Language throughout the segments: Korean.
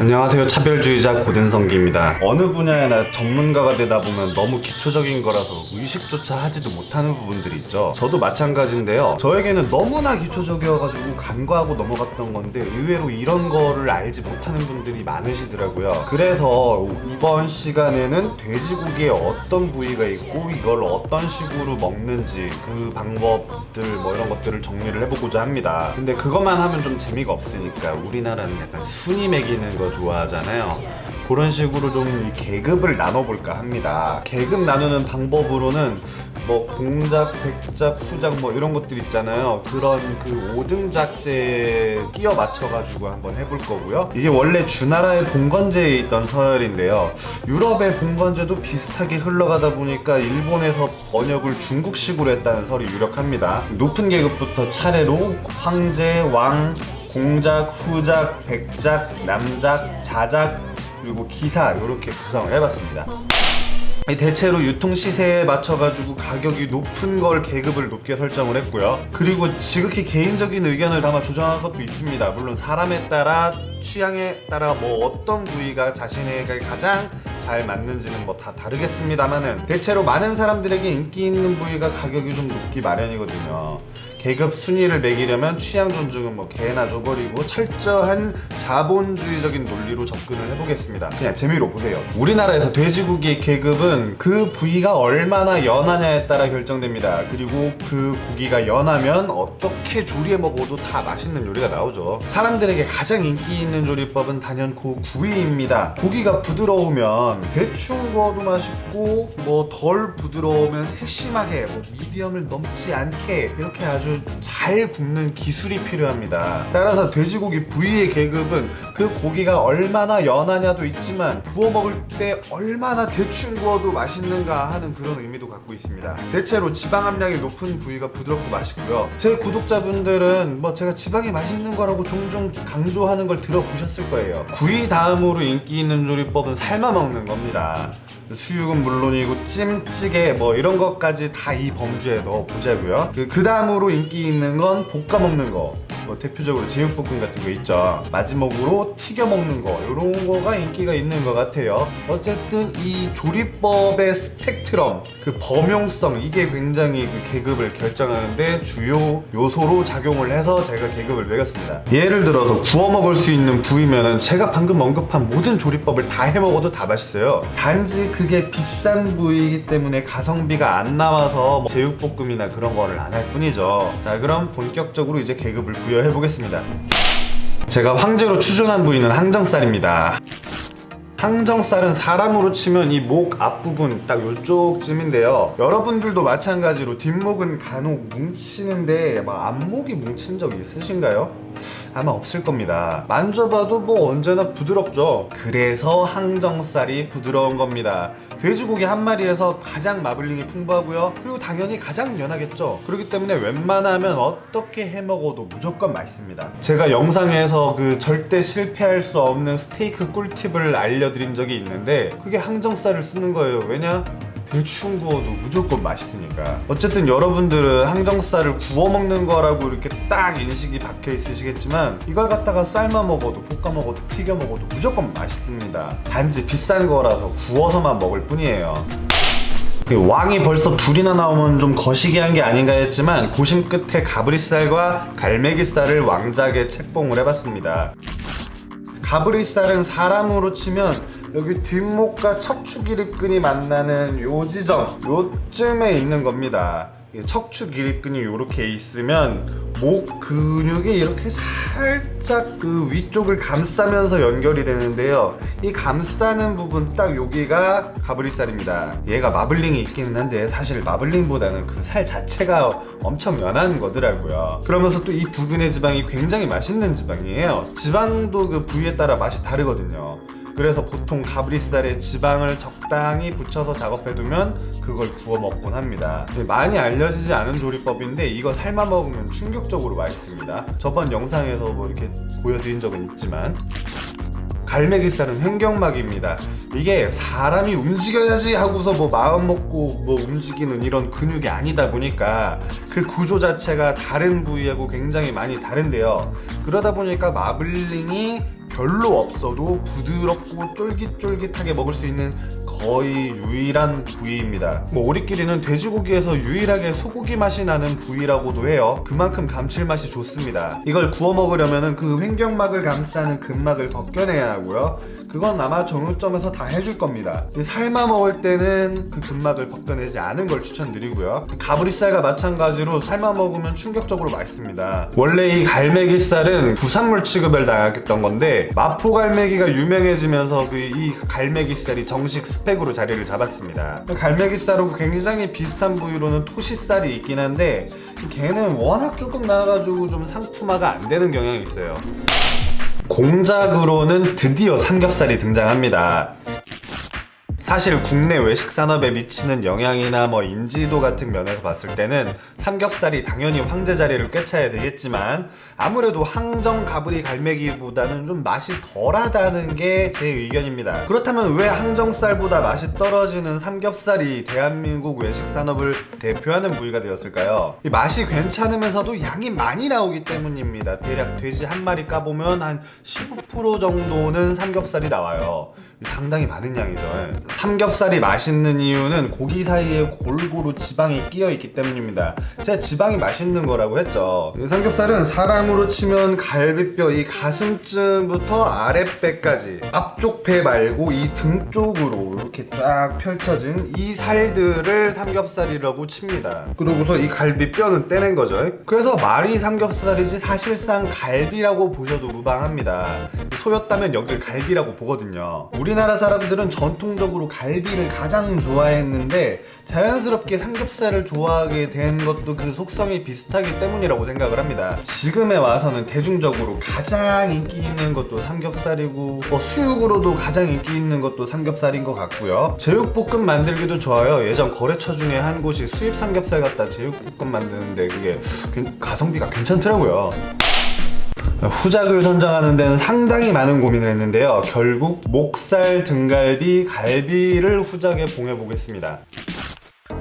안녕하세요. 차별주의자 고든성기입니다. 어느 분야에나 전문가가 되다 보면 너무 기초적인 거라서 의식조차 하지도 못하는 부분들이 있죠. 저도 마찬가지인데요. 저에게는 너무나 기초적이어가지고 간과하고 넘어갔던 건데 의외로 이런 거를 알지 못하는 분들이 많으시더라고요. 그래서 이번 시간에는 돼지고기에 어떤 부위가 있고 이걸 어떤 식으로 먹는지 그 방법들 뭐 이런 것들을 정리를 해보고자 합니다. 근데 그것만 하면 좀 재미가 없으니까 우리나라는 약간 순위 매기는 거 좋아하잖아요. 그런 식으로 좀이 계급을 나눠볼까 합니다. 계급 나누는 방법으로는 뭐 공작, 백작, 후작 뭐 이런 것들 있잖아요. 그런 그 5등작제에 끼워 맞춰가지고 한번 해볼 거고요. 이게 원래 주나라의 봉건제에 있던 서열인데요. 유럽의 봉건제도 비슷하게 흘러가다 보니까 일본에서 번역을 중국식으로 했다는 설이 유력합니다. 높은 계급부터 차례로 황제, 왕, 공작, 후작, 백작, 남작, 자작, 그리고 기사 이렇게 구성을 해봤습니다. 이 대체로 유통 시세에 맞춰가지고 가격이 높은 걸 계급을 높게 설정을 했고요. 그리고 지극히 개인적인 의견을 담아 조정한 것도 있습니다. 물론 사람에 따라 취향에 따라 뭐 어떤 부위가 자신에게 가장 잘 맞는지는 뭐 다 다르겠습니다만은 대체로 많은 사람들에게 인기 있는 부위가 가격이 좀 높기 마련이거든요. 계급 순위를 매기려면 취향 존중은 뭐 개나 줘버리고 철저한 자본주의적인 논리로 접근을 해보겠습니다. 그냥 재미로 보세요. 우리나라에서 돼지고기의 계급은 그 부위가 얼마나 연하냐에 따라 결정됩니다. 그리고 그 고기가 연하면 어떻게 조리해 먹어도 다 맛있는 요리가 나오죠. 사람들에게 가장 인기 있는 조리법은 단연코 구이입니다. 고기가 부드러우면 대충 구워도 맛있고 뭐 덜 부드러우면 세심하게 뭐 미디엄을 넘지 않게 이렇게 아주 잘 굽는 기술이 필요합니다. 따라서 돼지고기 부위의 계급은 그 고기가 얼마나 연하냐도 있지만 구워 먹을 때 얼마나 대충 구워도 맛있는가 하는 그런 의미도 갖고 있습니다. 대체로 지방 함량이 높은 부위가 부드럽고 맛있고요. 제 구독자분들은 뭐 제가 지방이 맛있는 거라고 종종 강조하는 걸 들어보셨을 거예요. 구이 다음으로 인기 있는 조리법은 삶아 먹는 겁니다. 수육은 물론이고 찜찌개 뭐 이런 것까지 다 이 범주에 넣어 보자고요. 그, 그 다음으로 인기 있는 건 볶아 먹는 거. 뭐 대표적으로 제육볶음 같은 거 있죠. 마지막으로 튀겨 먹는 거 이런 거가 인기가 있는 것 같아요. 어쨌든 이 조리법의 스펙트럼, 그 범용성 이게 굉장히 그 계급을 결정하는데 주요 요소로 작용을 해서 제가 계급을 매겼습니다. 예를 들어서 구워 먹을 수 있는 부위면은 제가 방금 언급한 모든 조리법을 다 해 먹어도 다 맛있어요. 단지 그게 비싼 부위이기 때문에 가성비가 안 나와서 뭐 제육볶음이나 그런 거를 안 할 뿐이죠. 자, 그럼 본격적으로 이제 계급을 부여 해 보겠습니다. 제가 황제로 추종한 부위는 항정살입니다. 항정살은 사람으로 치면 이 목 앞부분 딱 요쪽쯤인데요. 여러분들도 마찬가지로 뒷목은 간혹 뭉치는데 막 앞목이 뭉친 적 있으신가요? 아마 없을 겁니다. 만져봐도 뭐 언제나 부드럽죠. 그래서 항정살이 부드러운 겁니다. 돼지고기 한 마리에서 가장 마블링이 풍부하고요. 그리고 당연히 가장 연하겠죠. 그렇기 때문에 웬만하면 어떻게 해 먹어도 무조건 맛있습니다. 제가 영상에서 그 절대 실패할 수 없는 스테이크 꿀팁을 알려드린 적이 있는데 그게 항정살을 쓰는 거예요. 왜냐? 대충 구워도 무조건 맛있으니까. 어쨌든 여러분들은 항정살을 구워 먹는 거라고 이렇게 딱 인식이 박혀 있으시겠지만 이걸 갖다가 삶아 먹어도 볶아 먹어도 튀겨 먹어도 무조건 맛있습니다. 단지 비싼 거라서 구워서만 먹을 뿐이에요. 그 왕이 벌써 둘이나 나오면 좀 거시기한 게 아닌가 했지만 고심 끝에 가브리살과 갈매기살을 왕작에 책봉을 해봤습니다. 가브리살은 사람으로 치면 여기 뒷목과 척추 기립근이 만나는 요 지점 요쯤에 있는 겁니다. 이 척추 기립근이 이렇게 있으면 목 근육이 이렇게 살짝 그 위쪽을 감싸면서 연결이 되는데요. 이 감싸는 부분 딱 여기가 가브리살입니다. 얘가 마블링이 있기는 한데 사실 마블링보다는 그 살 자체가 엄청 연한 거더라고요. 그러면서 또 이 부근의 지방이 굉장히 맛있는 지방이에요. 지방도 그 부위에 따라 맛이 다르거든요. 그래서 보통 가브리살에 지방을 적당히 붙여서 작업해두면 그걸 구워 먹곤 합니다. 근데 많이 알려지지 않은 조리법인데 이거 삶아 먹으면 충격적으로 맛있습니다. 저번 영상에서 뭐 이렇게 보여드린 적은 있지만 갈매기살은 횡격막입니다. 이게 사람이 움직여야지 하고서 뭐 마음 먹고 뭐 움직이는 이런 근육이 아니다 보니까 그 구조 자체가 다른 부위하고 굉장히 많이 다른데요. 그러다 보니까 마블링이 별로 없어도 부드럽고 쫄깃쫄깃하게 먹을 수 있는 거의 유일한 부위입니다. 뭐 우리끼리는 돼지고기에서 유일하게 소고기 맛이 나는 부위라고도 해요. 그만큼 감칠맛이 좋습니다. 이걸 구워 먹으려면 그 횡격막을 감싸는 근막을 벗겨내야 하고요. 그건 아마 정육점에서 다 해줄 겁니다. 삶아 먹을 때는 그 근막을 벗겨내지 않은 걸 추천드리고요. 가브리살과 마찬가지로 삶아 먹으면 충격적으로 맛있습니다. 원래 이 갈매기살은 부산물 취급을 당했던 건데 마포 갈매기가 유명해지면서 그 이 갈매기살이 정식 스펙 으로 자리를 잡았습니다. 갈매기살하고 굉장히 비슷한 부위로는 토시살이 있긴 한데 걔는 워낙 조금 나와가지고 좀 상품화가 안 되는 경향이 있어요. 공작으로는 드디어 삼겹살이 등장합니다. 사실 국내 외식 산업에 미치는 영향이나 뭐 인지도 같은 면에서 봤을 때는 삼겹살이 당연히 황제 자리를 꿰차야 되겠지만 아무래도 항정 가브리 갈매기보다는 좀 맛이 덜하다는 게 제 의견입니다. 그렇다면 왜 항정살보다 맛이 떨어지는 삼겹살이 대한민국 외식 산업을 대표하는 부위가 되었을까요? 이 맛이 괜찮으면서도 양이 많이 나오기 때문입니다. 대략 돼지 한 마리 까보면 한 15% 정도는 삼겹살이 나와요. 상당히 많은 양이죠. 예. 삼겹살이 맛있는 이유는 고기 사이에 골고루 지방이 끼어 있기 때문입니다. 제가 지방이 맛있는 거라고 했죠. 이 삼겹살은 사람으로 치면 갈비뼈 이 가슴쯤부터 아랫배까지 앞쪽 배 말고 이 등 쪽으로 이렇게 쫙 펼쳐진 이 살들을 삼겹살이라고 칩니다. 그러고서 이 갈비뼈는 떼낸 거죠. 그래서 말이 삼겹살이지 사실상 갈비라고 보셔도 무방합니다. 소였다면 여길 갈비라고 보거든요. 우리 나라 사람들은 전통적으로 갈비를 가장 좋아했는데 자연스럽게 삼겹살을 좋아하게 된 것도 그 속성이 비슷하기 때문이라고 생각을 합니다. 지금에 와서는 대중적으로 가장 인기 있는 것도 삼겹살이고 뭐 수육으로도 가장 인기 있는 것도 삼겹살인 것 같고요. 제육볶음 만들기도 좋아요. 예전 거래처 중에 한 곳이 수입 삼겹살 갖다 제육볶음 만드는데 그게 괜- 가성비가 괜찮더라고요. 후작을 선정하는 데는 상당히 많은 고민을 했는데요. 결국 목살, 등갈비, 갈비를 후작에 봉해 보겠습니다.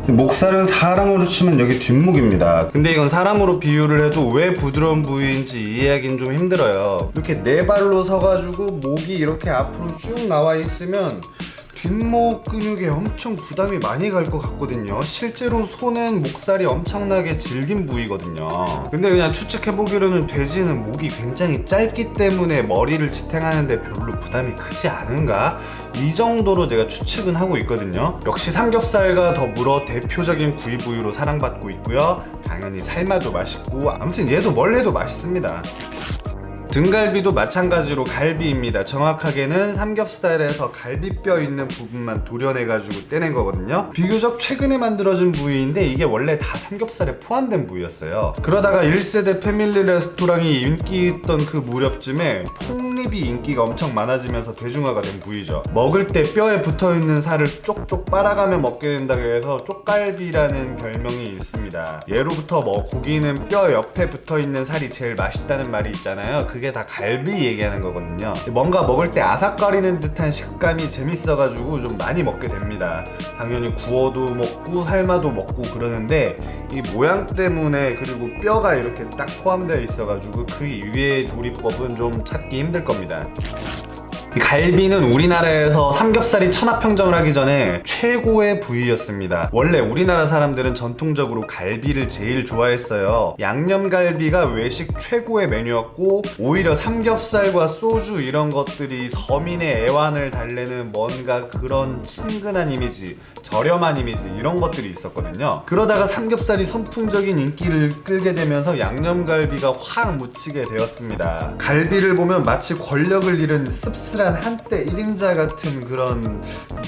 목살은 사람으로 치면 여기 뒷목입니다. 근데 이건 사람으로 비유를 해도 왜 부드러운 부위인지 이해하기는 좀 힘들어요. 이렇게 네 발로 서가지고 목이 이렇게 앞으로 쭉 나와 있으면 뒷목 근육에 엄청 부담이 많이 갈 것 같거든요. 실제로 소는 목살이 엄청나게 질긴 부위거든요. 근데 그냥 추측해보기로는 돼지는 목이 굉장히 짧기 때문에 머리를 지탱하는데 별로 부담이 크지 않은가? 이 정도로 제가 추측은 하고 있거든요. 역시 삼겹살과 더불어 대표적인 구이 부위로 사랑받고 있고요. 당연히 삶아도 맛있고 아무튼 얘도 뭘 해도 맛있습니다. 등갈비도 마찬가지로 갈비입니다. 정확하게는 삼겹살에서 갈비뼈 있는 부분만 도려내가지고 떼낸 거거든요. 비교적 최근에 만들어진 부위인데 이게 원래 다 삼겹살에 포함된 부위였어요. 그러다가 1세대 패밀리 레스토랑이 인기 있던 그 무렵쯤에 폭립이 인기가 엄청 많아지면서 대중화가 된 부위죠. 먹을 때 뼈에 붙어 있는 살을 쪽쪽 빨아가며 먹게 된다고 해서 쪽갈비라는 별명이 있습니다. 예로부터 뭐 고기는 뼈 옆에 붙어 있는 살이 제일 맛있다는 말이 있잖아요. 그게 다 갈비 얘기하는 거거든요. 뭔가 먹을 때 아삭거리는 듯한 식감이 재밌어가지고 좀 많이 먹게 됩니다. 당연히 구워도 먹고 삶아도 먹고 그러는데 이 모양 때문에 그리고 뼈가 이렇게 딱 포함되어 있어가지고 그 이외의 조리법은 좀 찾기 힘들 겁니다. 이 갈비는 우리나라에서 삼겹살이 천하평정을 하기 전에 최고의 부위였습니다. 원래 우리나라 사람들은 전통적으로 갈비를 제일 좋아했어요. 양념갈비가 외식 최고의 메뉴였고 오히려 삼겹살과 소주 이런 것들이 서민의 애환을 달래는 뭔가 그런 친근한 이미지, 저렴한 이미지 이런 것들이 있었거든요. 그러다가 삼겹살이 선풍적인 인기를 끌게 되면서 양념갈비가 확 묻히게 되었습니다. 갈비를 보면 마치 권력을 잃은 씁쓸 한 한때 1인자 같은 그런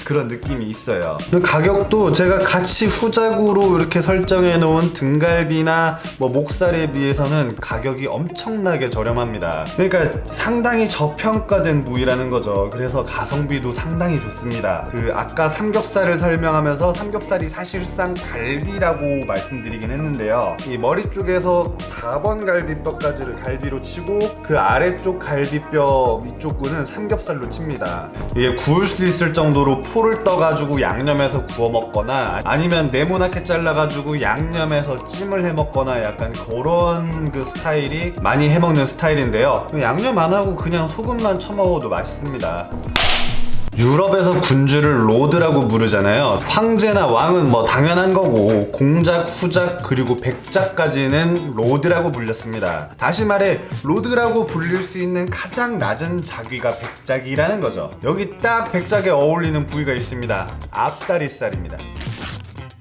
그런 느낌이 있어요. 가격도 제가 같이 후작으로 이렇게 설정해 놓은 등갈비나 뭐 목살에 비해서는 가격이 엄청나게 저렴합니다. 그러니까 상당히 저평가된 부위라는 거죠. 그래서 가성비도 상당히 좋습니다. 그 아까 삼겹살을 설명하면서 삼겹살이 사실상 갈비라고 말씀드리긴 했는데요. 이 머리 쪽에서 4번 갈비뼈까지를 갈비로 치고 그 아래쪽 갈비뼈 위쪽 부는 삼겹살 삼겹살로 칩니다. 이게 구울 수 있을 정도로 포를 떠가지고 양념해서 구워 먹거나 아니면 네모나게 잘라가지고 양념해서 찜을 해 먹거나 약간 그런 그 스타일이 많이 해 먹는 스타일인데요. 양념 안 하고 그냥 소금만 쳐 먹어도 맛있습니다. 유럽에서 군주를 로드라고 부르잖아요. 황제나 왕은 뭐 당연한 거고 공작, 후작 그리고 백작까지는 로드라고 불렸습니다. 다시 말해 로드라고 불릴 수 있는 가장 낮은 자귀가 백작이라는 거죠. 여기 딱 백작에 어울리는 부위가 있습니다. 앞다리살입니다.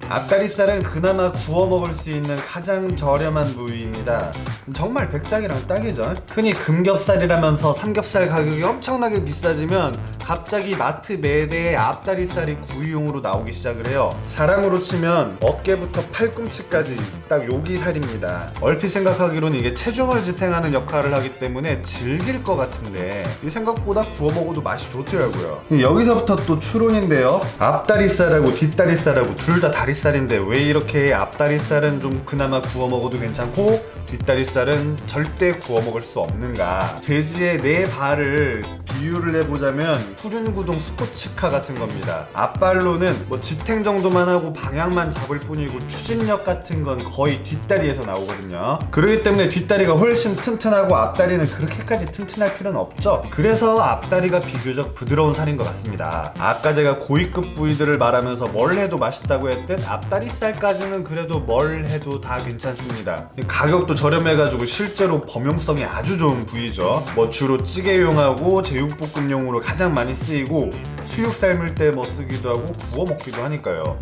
앞다리살은 그나마 구워 먹을 수 있는 가장 저렴한 부위입니다. 정말 백작이랑 딱이죠. 흔히 금겹살이라면서 삼겹살 가격이 엄청나게 비싸지면 갑자기 마트 매대에 앞다리살이 구이용으로 나오기 시작을 해요. 사람으로 치면 어깨부터 팔꿈치까지 딱 여기 살입니다. 얼핏 생각하기로는 이게 체중을 지탱하는 역할을 하기 때문에 질길 것 같은데 이 생각보다 구워 먹어도 맛이 좋더라고요. 여기서부터 또 추론인데요. 앞다리살하고 뒷다리살하고 둘 다 다리 살인데 왜 이렇게 앞다리살은 좀 그나마 구워 먹어도 괜찮고 뒷다리살은 절대 구워 먹을 수 없는가? 돼지의 네 발을 비유를 해보자면 푸른구동 스포츠카 같은 겁니다. 앞발로는 뭐 지탱 정도만 하고 방향만 잡을 뿐이고 추진력 같은 건 거의 뒷다리에서 나오거든요. 그렇기 때문에 뒷다리가 훨씬 튼튼하고 앞다리는 그렇게까지 튼튼할 필요는 없죠. 그래서 앞다리가 비교적 부드러운 살인 것 같습니다. 아까 제가 고위급 부위들을 말하면서 뭘 해도 맛있다고 했듯 앞다리살까지는 그래도 뭘 해도 다 괜찮습니다. 가격도 저렴해가지고 실제로 범용성이 아주 좋은 부위죠. 뭐 주로 찌개용하고 제육볶음용으로 가장 많이 쓰이고 수육 삶을 때 뭐 쓰기도 하고 구워 먹기도 하니까요.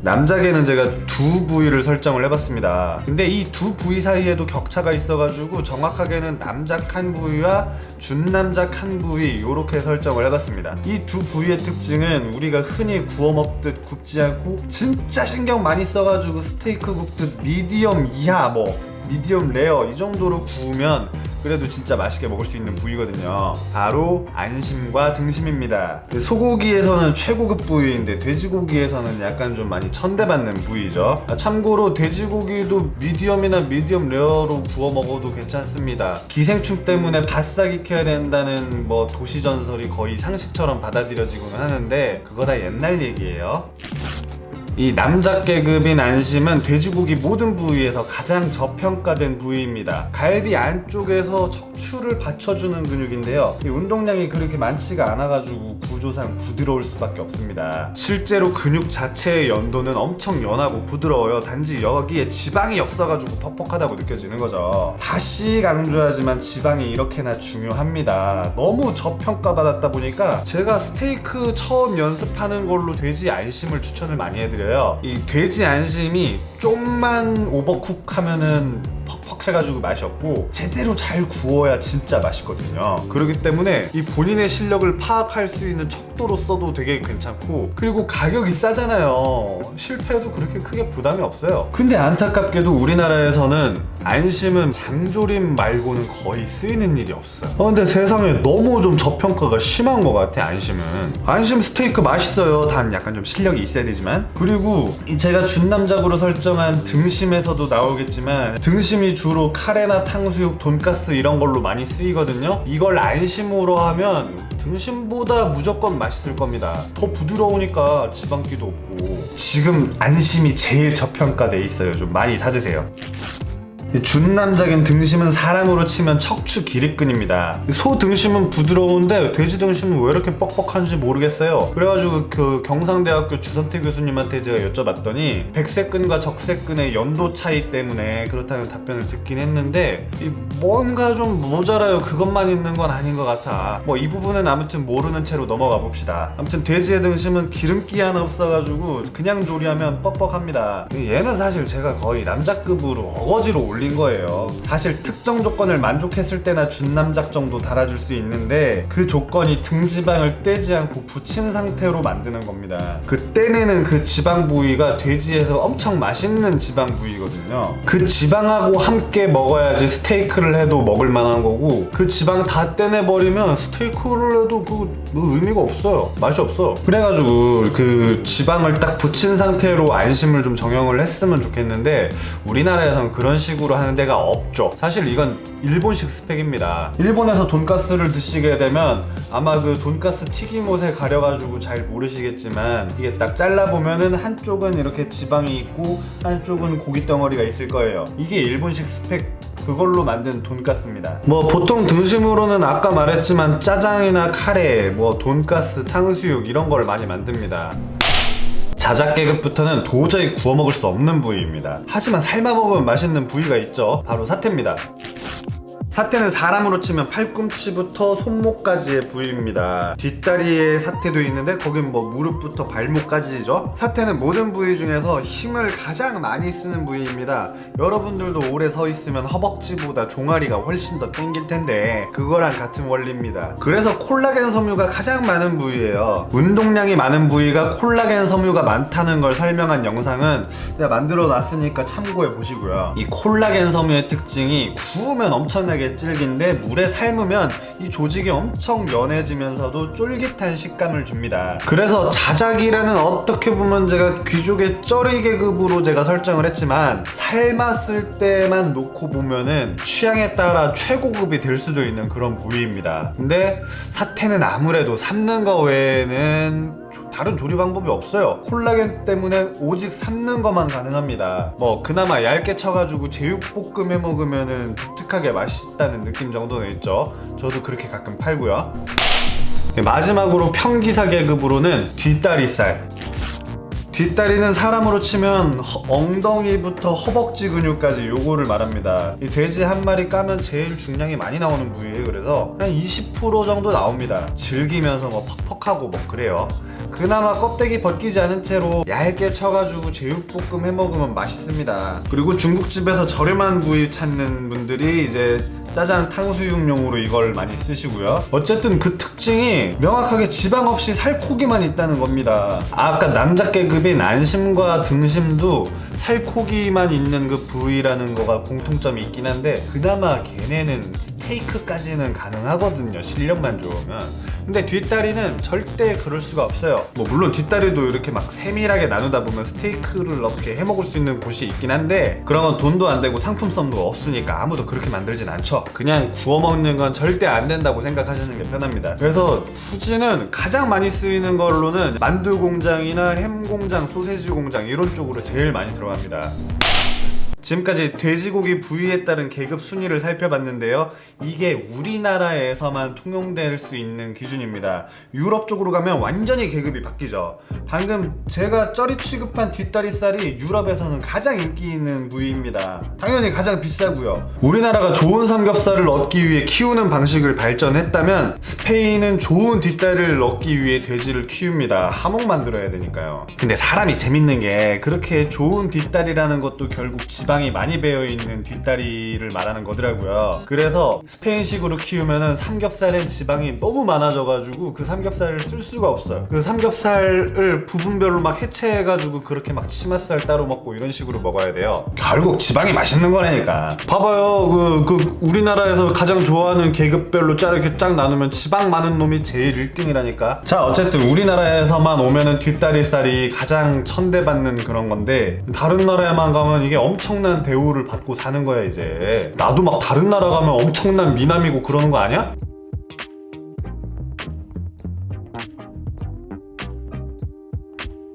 남작에는 제가 두 부위를 설정을 해봤습니다. 근데 이 두 부위 사이에도 격차가 있어가지고 정확하게는 남작 한 부위와 준남작 한 부위 이렇게 설정을 해봤습니다. 이 두 부위의 특징은 우리가 흔히 구워 먹듯 굽지 않고 진짜 신경 많이 써가지고 스테이크 굽듯 미디엄 이하 뭐 미디엄 레어 이 정도로 구우면 그래도 진짜 맛있게 먹을 수 있는 부위거든요. 바로 안심과 등심입니다. 소고기에서는 최고급 부위인데 돼지고기에서는 약간 좀 많이 천대받는 부위죠. 아, 참고로 돼지고기도 미디엄이나 미디엄 레어로 구워 먹어도 괜찮습니다. 기생충 때문에 바싹 익혀야 된다는 뭐 도시 전설이 거의 상식처럼 받아들여지고는 하는데 그거 다 옛날 얘기예요. 이 남작 계급인 안심은 돼지고기 모든 부위에서 가장 저평가된 부위입니다. 갈비 안쪽에서 척추를 받쳐주는 근육인데요. 이 운동량이 그렇게 많지가 않아가지고 구조상 부드러울 수밖에 없습니다. 실제로 근육 자체의 연도는 엄청 연하고 부드러워요. 단지 여기에 지방이 없어가지고 퍽퍽하다고 느껴지는 거죠. 다시 강조하지만 지방이 이렇게나 중요합니다. 너무 저평가받았다 보니까 제가 스테이크 처음 연습하는 걸로 돼지 안심을 추천을 많이 해드려요. 이 돼지 안심이 좀만 오버쿡 하면은 퍽퍽해가지고 맛이 없고 제대로 잘 구워야 진짜 맛있거든요. 그렇기 때문에 이 본인의 실력을 파악할 수 있는 척도로서도 되게 괜찮고 그리고 가격이 싸잖아요. 실패해도 그렇게 크게 부담이 없어요. 근데 안타깝게도 우리나라에서는 안심은 장조림 말고는 거의 쓰이는 일이 없어요. 어, 근데 세상에 너무 좀 저평가가 심한 것 같아 안심은. 안심 스테이크 맛있어요. 단 약간 좀 실력이 있어야 되지만 그리고 이 제가 준남작으로 설정한 등심에서도 나오겠지만 등심이 주로 카레나 탕수육, 돈가스 이런 걸로 많이 쓰이거든요. 이걸 안심으로 하면 등심보다 무조건 맛있을 겁니다. 더 부드러우니까 지방기도 없고 지금 안심이 제일 저평가돼 있어요. 좀 많이 사드세요. 이 준남작인 등심은 사람으로 치면 척추 기립근입니다. 소 등심은 부드러운데 돼지 등심은 왜 이렇게 뻑뻑한지 모르겠어요. 그래가지고 그 경상대학교 주선태 교수님한테 제가 여쭤봤더니 백색근과 적색근의 연도 차이 때문에 그렇다는 답변을 듣긴 했는데 이 뭔가 좀 모자라요. 그것만 있는 건 아닌 것 같아. 뭐 이 부분은 아무튼 모르는 채로 넘어가 봅시다. 아무튼 돼지의 등심은 기름기 하나 없어가지고 그냥 조리하면 뻑뻑합니다. 얘는 사실 제가 거의 남자급으로 어거지로 올린 거예요. 사실 특정 조건을 만족했을 때나 준남작 정도 달아줄 수 있는데 그 조건이 등지방을 떼지 않고 붙인 상태로 만드는 겁니다. 그 떼내는 그 지방 부위가 돼지에서 엄청 맛있는 지방 부위거든요. 그 지방하고 함께 먹어야지 스테이크를 해도 먹을 만한 거고 그 지방 다 떼내버리면 스테이크를 해도 그 의미가 없어요. 맛이 없어. 그래가지고 그 지방을 딱 붙인 상태로 안심을 좀 정형을 했으면 좋겠는데 우리나라에선 그런 식으로 식으로 하는 데가 없죠. 사실 이건 일본식 스펙입니다. 일본에서 돈가스를 드시게 되면 아마 그 돈가스 튀김옷에 가려가지고 잘 모르시겠지만 이게 딱 잘라보면은 한쪽은 이렇게 지방이 있고 한쪽은 고기 덩어리가 있을 거예요. 이게 일본식 스펙 그걸로 만든 돈가스입니다. 뭐 보통 등심으로는 아까 말했지만 짜장이나 카레, 뭐 돈가스, 탕수육 이런 걸 많이 만듭니다. 자작계급부터는 도저히 구워 먹을 수 없는 부위입니다. 하지만 삶아 먹으면 맛있는 부위가 있죠. 바로 사태입니다. 사태는 사람으로 치면 팔꿈치부터 손목까지의 부위입니다. 뒷다리에 사태도 있는데 거긴 뭐 무릎부터 발목까지죠. 사태는 모든 부위 중에서 힘을 가장 많이 쓰는 부위입니다. 여러분들도 오래 서 있으면 허벅지보다 종아리가 훨씬 더 땡길 텐데 그거랑 같은 원리입니다. 그래서 콜라겐 섬유가 가장 많은 부위예요. 운동량이 많은 부위가 콜라겐 섬유가 많다는 걸 설명한 영상은 내가 만들어 놨으니까 참고해 보시고요. 이 콜라겐 섬유의 특징이 구우면 엄청나게 질긴데 물에 삶으면 이 조직이 엄청 연해지면서도 쫄깃한 식감을 줍니다. 그래서 자작이라는 어떻게 보면 제가 귀족의 쩌리 계급으로 제가 설정을 했지만 삶았을 때만 놓고 보면은 취향에 따라 최고급이 될 수도 있는 그런 부위입니다. 근데 사태는 아무래도 삶는 거 외에는 조- 다른 조리 방법이 없어요. 콜라겐 때문에 오직 삶는 것만 가능합니다. 뭐 그나마 얇게 쳐가지고 제육볶음 해 먹으면은 독특하게 맛있다는 느낌 정도는 있죠. 저도 그렇게 가끔 팔고요. 네, 마지막으로 평기사 계급으로는 뒷다리살. 뒷다리는 사람으로 치면 허- 엉덩이부터 허벅지 근육까지 요거를 말합니다. 이 돼지 한 마리 까면 제일 중량이 많이 나오는 부위예요. 그래서 한 20% 정도 나옵니다. 즐기면서 뭐 퍽퍽하고 뭐 그래요. 그나마 껍데기 벗기지 않은 채로 얇게 쳐가지고 제육볶음 해 먹으면 맛있습니다. 그리고 중국집에서 저렴한 부위 찾는 분들이 이제 짜장 탕수육용으로 이걸 많이 쓰시고요. 어쨌든 그 특징이 명확하게 지방 없이 살코기만 있다는 겁니다. 아까 남자 계급인 안심과 등심도 살코기만 있는 그 부위라는 거가 공통점이 있긴 한데 그나마 걔네는 스테이크까지는 가능하거든요. 실력만 좋으면. 근데 뒷다리는 절대 그럴 수가 없어요. 뭐 물론 뒷다리도 이렇게 막 세밀하게 나누다 보면 스테이크를 어떻게 해 먹을 수 있는 곳이 있긴 한데 그런 건 돈도 안 되고 상품성도 없으니까 아무도 그렇게 만들진 않죠. 그냥 구워 먹는 건 절대 안 된다고 생각하시는 게 편합니다. 그래서 후지는 가장 많이 쓰이는 걸로는 만두 공장이나 햄 공장, 소세지 공장 이런 쪽으로 제일 많이 들어갑니다. 지금까지 돼지고기 부위에 따른 계급 순위를 살펴봤는데요. 이게 우리나라에서만 통용될 수 있는 기준입니다. 유럽 쪽으로 가면 완전히 계급이 바뀌죠. 방금 제가 쩌리 취급한 뒷다리살이 유럽에서는 가장 인기 있는 부위입니다. 당연히 가장 비싸고요. 우리나라가 좋은 삼겹살을 얻기 위해 키우는 방식을 발전했다면 스페인은 좋은 뒷다리를 얻기 위해 돼지를 키웁니다. 하목 만들어야 되니까요. 근데 사람이 재밌는 게 그렇게 좋은 뒷다리라는 것도 결국 지방이 많이 배어 있는 뒷다리를 말하는 거더라고요. 그래서 스페인식으로 키우면은 삼겹살엔 지방이 너무 많아져가지고 그 삼겹살을 쓸 수가 없어요. 그 삼겹살을 부분별로 막 해체해가지고 그렇게 막 치맛살 따로 먹고 이런 식으로 먹어야 돼요. 결국 지방이 맛있는 거라니까. 봐봐요. 그, 그 우리나라에서 가장 좋아하는 계급별로 짜 이렇게 쫙 나누면 지방 많은 놈이 제일 1등이라니까. 자 어쨌든 우리나라에서만 오면은 뒷다리살이 가장 천대받는 그런 건데 다른 나라에만 가면 이게 엄청난 대우를 받고 사는 거야 이제. 나도 막 다른 나라 가면 엄청난 미남이고 그러는 거 아니야?